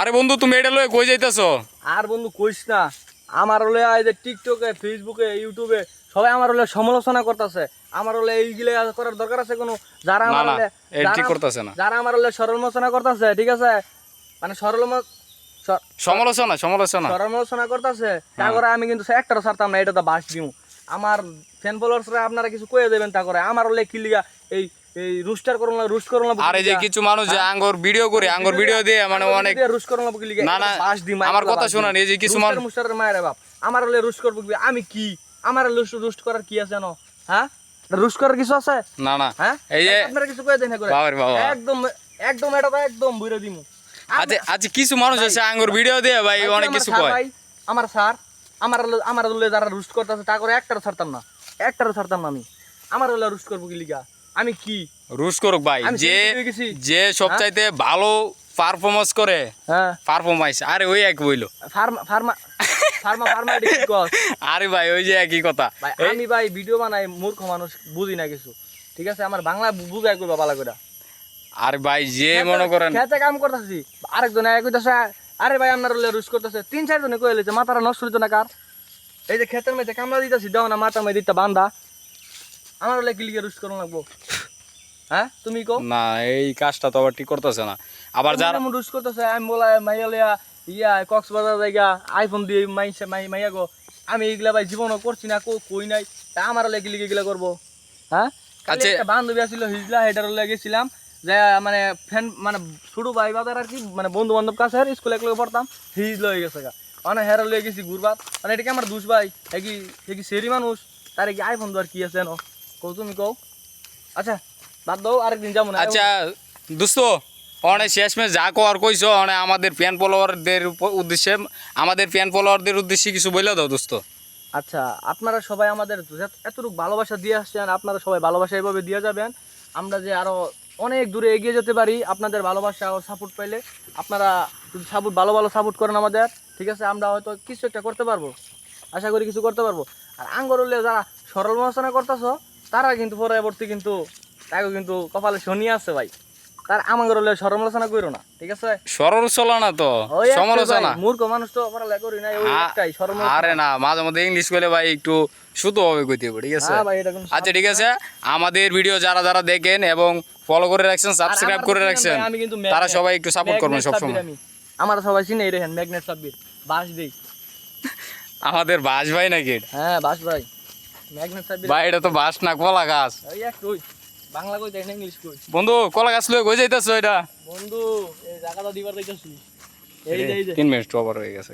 আরে বন্ধু তুমি এটা লয়ে কই যাইতাছো? আর বন্ধু কইস না আমার হলে এই যে টিকটকে ফেসবুকে ইউটিউবে সবাই আমার হলে সমালোচনা করতেছে। আমার হলে এইগুলো করার দরকার আছে কোনো? যারা আমার হলে ঠিক করতেছে না। যারা আমার হলে সরলমোচনা করতেছে ঠিক আছে? মানে সরল সমালোচনা সমালোচনা। সমালোচনা করতেছে তা করে আমি কিন্তু একটারও ছাড়তাম না এটা তো বাস দিমু। আমার ফ্যান ফলোয়ার্সরা আপনারা কিছু কয়ে দেবেন তা করে আমার হলে কি লিগা এই এই রুস্টার করুন না রুস্ট করুন না আর যে কিছু মানুষ যে আঙ্গর ভিডিও করে আঙ্গর ভিডিও দিয়ে মানে অনেক রুস্ট করুন না কি না, না, আমার কথা শোনান, এই যে কিছু মানুষ- মায়ের বাপ। আমার হলে রুস্ট করব কি? আমি কি? আমার রুস্ট করার কি আছে জানো? হ্যাঁ? রুস্ট করার কিছু আছে? না না। হ্যাঁ? এই যে আপনারা কিছু কয়ে দেন করে। একদম একদম এটা একদম বুঝে দিমু। আচ্ছা আচ্ছা কিছু মানুষ আছে আঙ্গর ভিডিও দিয়ে ভাই অনেক কিছু কয়। আমার স্যার আমার আমার যারা রুস্ট করতেছে তা করে একটারও ছাড়তাম না। একটারও ছাড়তাম না আমি। আমার হলে রুস্ট করব কি লিগা? আমি কি? রুশ করুক ভাই যে হয়ে যে সবচাইতে ভালো পারফরমেন্স করে হ্যাঁ। পারফরমেন্স আরে ওই এক বইলো ফার্মা ফার্মা ফার্মা কস? আরে ভাই ওই যে একই কথা। ভাই আমি ভাই ভিডিও বানাই মূর্খ মানুষ বুঝি না কিছু। ঠিক আছে? আমার বাংলা বুঝাই করবা ভালো করে আরে ভাই যে মনে করেন খেতে কাম করতেছি। আরেকজন এক কইতাছে আরে ভাই আপনার রুশ করতেছে। তিন চার জনে কয়ে লেছে মাথাটা নষ্ট হইতো না কার? এই যে খেতের মধ্যে কামড়া দিতেছি দাও না মাথার মধ্যে দিতে বান্ধা আমার হলে করুন লাগবো। হ্যাঁ? তুমি কো না এই কাজটা তো আবার ঠিক করতেছে না। আবার যারা রুশ করতেছে আমি বলা মাইয়া লিয়া ইয়া কক্সবাজার জায়গা আইফোন দিয়ে মাইছে মাই মাইয়া গো আমি এইগুলা ভাই জীবনও করছি না কই নাই তা আমার হলে কি লিগে এগুলা করব। হ্যাঁ? আচ্ছা- একটা বান্ধবী আছিল হিজলা হলে গেছিলাম যে মানে ফ্যান মানে ছোট ভাই বাজার আর কি মানে বন্ধু বান্ধব কাছে স্কুলে একলগে পড়তাম হিজ লয়ে গেছে গা। মানে হেরার লয়ে গেছি ঘুরবার। মানে এটা কি আমার দুষ ভাই? কি এ কি সেরি মানুষ? তার কি আইফোন আর কি আছে ন কও তুমি কও? আচ্ছা বাদ দাও আরেকদিন যাব না। আচ্ছা দোস্ত অনেক শেষমেশ যা কর কইছো অনেক আমাদের ফ্যান ফলোয়ারদের উদ্দেশ্যে আমাদের ফ্যান ফলোয়ারদের উদ্দেশ্যে কিছু বলে দাও দোস্ত। আচ্ছা আপনারা সবাই আমাদের এতটুকু ভালোবাসা দিয়ে আসছেন আপনারা সবাই ভালোবাসা এভাবে দিয়ে যাবেন। আমরা যে আরও অনেক দূরে এগিয়ে যেতে পারি আপনাদের ভালোবাসা ও সাপোর্ট পাইলে আপনারা যদি সাপোর্ট ভালো ভালো সাপোর্ট করেন আমাদের ঠিক আছে? আমরা হয়তো কিছু একটা করতে পারব। আশা করি কিছু করতে পারব। আর আঙ্গরুলে যারা সরল মনোচনা করতেছ তারা কিন্তু পরবর্তী কিন্তু তাকে কিন্তু কপালে শনি আছে ভাই। তার আমাঙ্গরুলে সরল মনোচনা করো না ঠিক আছে? সরল চলা না তো সমালোচনা মূর্খ মানুষ তো পড়ালেখা করি না ওই একটাই সরল আরে না মাঝে মধ্যে ইংলিশ করলে ভাই একটু শুধু হবে কইতে হবে ঠিক আছে? হ্যাঁ আচ্ছা ঠিক আছে। আমাদের ভিডিও যারা যারা দেখেন এবং ফলো করে রাখছেন সাবস্ক্রাইব করে রাখছেন তারা সবাই একটু সাপোর্ট করবেন সবসময়। আমার সবাই চিনে এই রেহেন ম্যাগনেট সাব্বির বাস দেই। আমাদের বাস ভাই নাকি? হ্যাঁ বাস ভাই। এটা তো বাস না কলা গাছ। বাংলা কই তাই না ইংলিশ কই? বন্ধু কলা গাছ লয়ে কই যাইতেছো এটা? বন্ধু এই জায়গাটা দিবার যাইতাছি। এই যাই তিন মিনিট ওভার হয়ে গেছে।